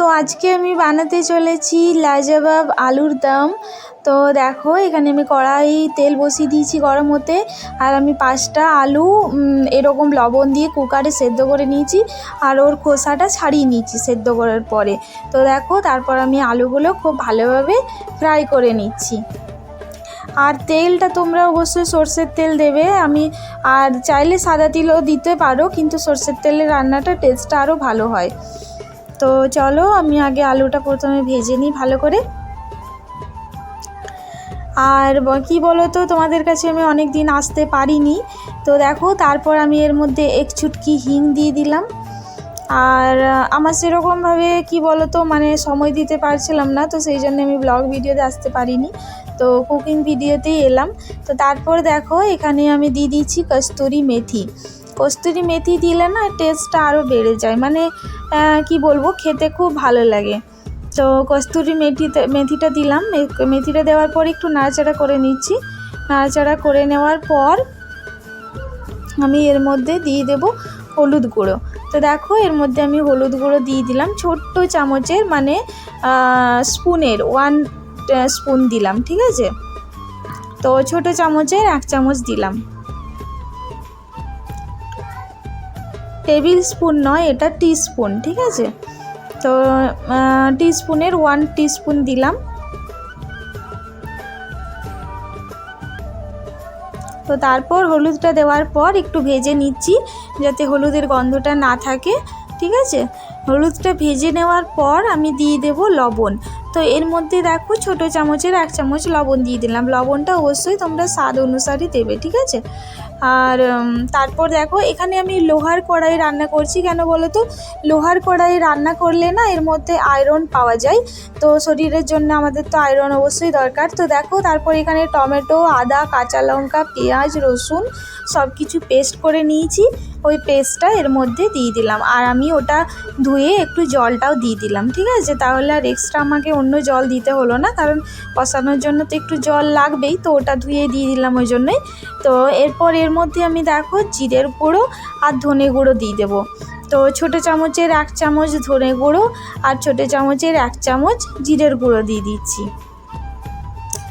তো আজকে আমি বানাতে চলেছি লাজবাব আলুর দম। তো দেখো, এখানে আমি কড়াই তেল বসিয়ে দিয়েছি গরম হতে। আর আমি পাঁচটা আলু এরকম লবণ দিয়ে কুকারে সেদ্ধ করে নিয়েছি। আর ওর খোসাটা ছাড়িয়ে নিয়েছি সেদ্ধ করার পরে। তো দেখো, তারপর আমি আলুগুলো খুব ভালোভাবে ফ্রাই করে নিচ্ছি। আর তেলটা তোমরা অবশ্যই সর্ষের তেল দেবে। আমি, আর চাইলে সাদা তেলও দিতে পারো, কিন্তু সর্ষের তেলে রান্নাটা টেস্টটা আরও ভালো হয়। তো চলো আমি আগে আলুটা প্রথমে ভেজে নিই ভালো করে। আর কি বলো তো তোমাদের কাছে আমি অনেক দিন আসতে পারিনি। তো দেখো, তারপর আমি এর মধ্যে এক চুটকি হিং দিয়ে দিলাম। আর আমার সেরকমভাবে কি বলো তো মানে সময় দিতে পারছিলাম না, তো সেই জন্য আমি ব্লগ ভিডিওতে আসতে পারিনি। তো কুকিং ভিডিওতেই এলাম। তো তারপর দেখো, এখানে আমি দিয়ে দিচ্ছি কস্তুরি মেথি। কস্তুরি মেথি দিলে না টেস্টটা আরও বেড়ে যায়। মানে কি বলব, খেতে খুব ভালো লাগে। তো কস্তুরি মেথিতে মেথিটা দিলাম। মেথিটা দেওয়ার পর একটু নাড়াচাড়া করে নিচ্ছি। নাড়াচাড়া করে নেওয়ার পর আমি এর মধ্যে দিয়ে দেব হলুদ গুঁড়ো। তো দেখো, এর মধ্যে আমি হলুদ গুঁড়ো দিয়ে দিলাম। ছোট্ট চামচের মানে স্পুনের ওয়ান স্পুন দিলাম, ঠিক আছে? তো ছোট চামচের এক চামচ দিলাম। টেবিল স্পুন নয়, এটা টি স্পুন ঠিক আছে? তো টি স্পুনের ওয়ান টি স্পুন দিলাম। তো তারপর হলুদটা দেওয়ার পর একটু ভেজে নিচ্ছি, যাতে হলুদের গন্ধটা না থাকে, ঠিক আছে? হলুদটা ভেজে নেওয়ার পর আমি দিয়ে দেব লবণ। তো এর মধ্যে দেখো ছোট চামচের এক চামচ লবণ দিয়ে দিলাম। লবণটা অবশ্যই তোমরা স্বাদ অনুসারে দেবে, ঠিক আছে? আর তারপর দেখো, এখানে আমি লোহার কড়াই রান্না করছি। কেন বলো তো লোহার কড়াই রান্না করলে না, এর মধ্যে আয়রন পাওয়া যায়। তো শরীরের জন্য আমাদের তো আয়রন অবশ্যই দরকার। তো দেখো, তারপর এখানে টমেটো, আদা, কাঁচা লঙ্কা, পেঁয়াজ, রসুন সব কিছু পেস্ট করে নিয়েছি। ওই পেস্টটা এর মধ্যে দিয়ে দিলাম। আর আমি ওটা ধুয়ে একটু জলটাও দিয়ে দিলাম, ঠিক আছে? তাহলে আর এক্সট্রা আমাকে অন্য জল দিতে হলো না, কারণ কষানোর জন্য তো একটু জল লাগবেই। তো ওটা ধুয়ে দিয়ে দিলাম ওই জন্যই। তো এরপর এর মধ্যে আমি দেখো জিরের গুঁড়ো আর ধনে গুঁড়ো দিয়ে দেবো। তো ছোটো চামচের এক চামচ ধনে গুঁড়ো আর ছোটো চামচের এক চামচ জিরের গুঁড়ো দিয়ে দিচ্ছি।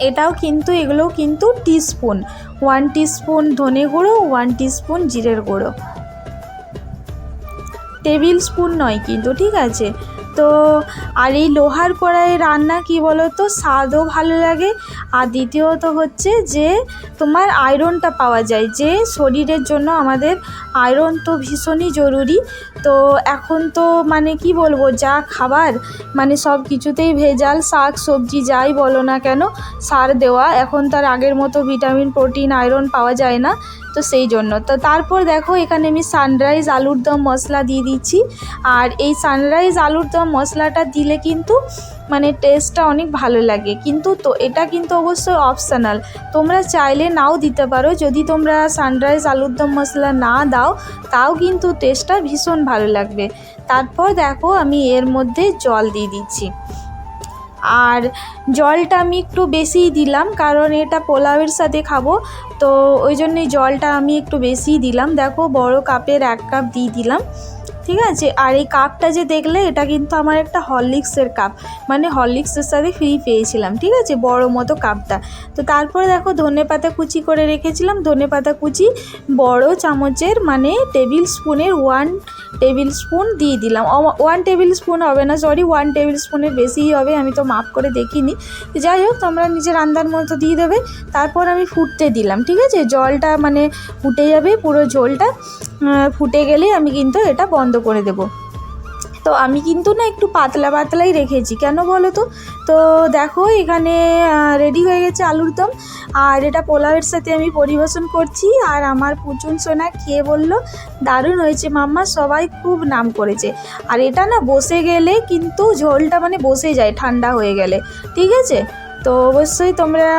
এটাও কিন্তু, এগুলোও কিন্তু টিস্পুন ওয়ান টিস্পুন ধনে গুঁড়ো ওয়ান টিস্পুন জিরের গুঁড়ো। টেবিল স্পুন নয় কিন্তু, ঠিক আছে? তো, আর এই লোহার কড়াই রান্না কি বলো তো স্বাদও ভালো লাগে। আর দ্বিতীয়ত হচ্ছে যে, তোমার আয়রনটা পাওয়া যায়, যে শরীরের জন্য আমাদের আয়রন তো ভীষণই জরুরি। তো, এখন তো মানে কি বলব, যা খাবার মানে সব কিছুতেই ভেজাল, শাক, সবজি যাই বলো না কেন, সার দেওয়া। এখন তার আগের মতো ভিটামিন প্রোটিন আয়রন পাওয়া যায় না। তো সেই জন্য। তো তারপর দেখো এখানে আমি সানরাইজ আলুর দম মশলা দিয়ে দিচ্ছি। আর এই সানরাইজ আলুর দম মশলাটা দিলে কিন্তু মানে টেস্টটা অনেক ভালো লাগে। কিন্তু তো এটা কিন্তু অবশ্যই অপশনাল তোমরা চাইলে নাও দিতে পারো। যদি তোমরা সানরাইজ আলুর দম মশলা না দাও, তাও কিন্তু টেস্টটা ভীষণ ভালো লাগবে। তারপর দেখো আমি এর মধ্যে জল দিয়ে দিচ্ছি। আর জলটা আমি একটু বেশিই দিলাম, কারণ এটা পোলাওয়ের সাথে খাব। তো ওই জন্যই জলটা আমি একটু বেশিই দিলাম। দেখো বড় কাপের এক কাপ দিয়ে দিলাম। ঠিক আছে? আর এই কাপটা যে দেখলে, এটা কিন্তু আমার একটা হরলিক্সের কাপ মানে হরলিক্সের সাথে ফ্রি পেয়েছিলাম, ঠিক আছে? বড় মতো কাপটা তো তারপরে দেখো, ধনে পাতা কুচি করে রেখেছিলাম। ধনে পাতা কুচি বড় চামচের মানে টেবিল স্পুনের ওয়ান টেবিল স্পুন দিয়ে দিলাম। ওয়ান টেবিল স্পুন হবে না সরি ওয়ান টেবিল স্পুনের বেশিই হবে, আমি তো মাপ করে দেখিনি। যাই হোক, তোমরা নিজের আন্দার মতো দিয়ে দেবে। তারপর আমি ফুটতে দিলাম, ঠিক আছে? জলটা মানে ফুটে যাবে পুরো ঝোলটা। ফুটে গেলে আমি কিন্তু এটা বন্ধ করে দেবো। তো আমি কিন্তু না একটু পাতলা পাতলাই রেখেছি। কেন বলো তো? তো দেখো এখানে রেডি হয়ে গেছে আলুর দম। আর এটা পোলাওয়ের সাথে আমি পরিবেশন করছি। আর আমার পুচুন সোনা খেয়ে বলল, দারুণ হয়েছে মাম্মা, সবাই খুব নাম করেছে। আর এটা না বসে গেলে কিন্তু ঝোলটা মানে বসে যায়, ঠান্ডা হয়ে গেলে। ঠিক আছে? তো অবশ্যই তোমরা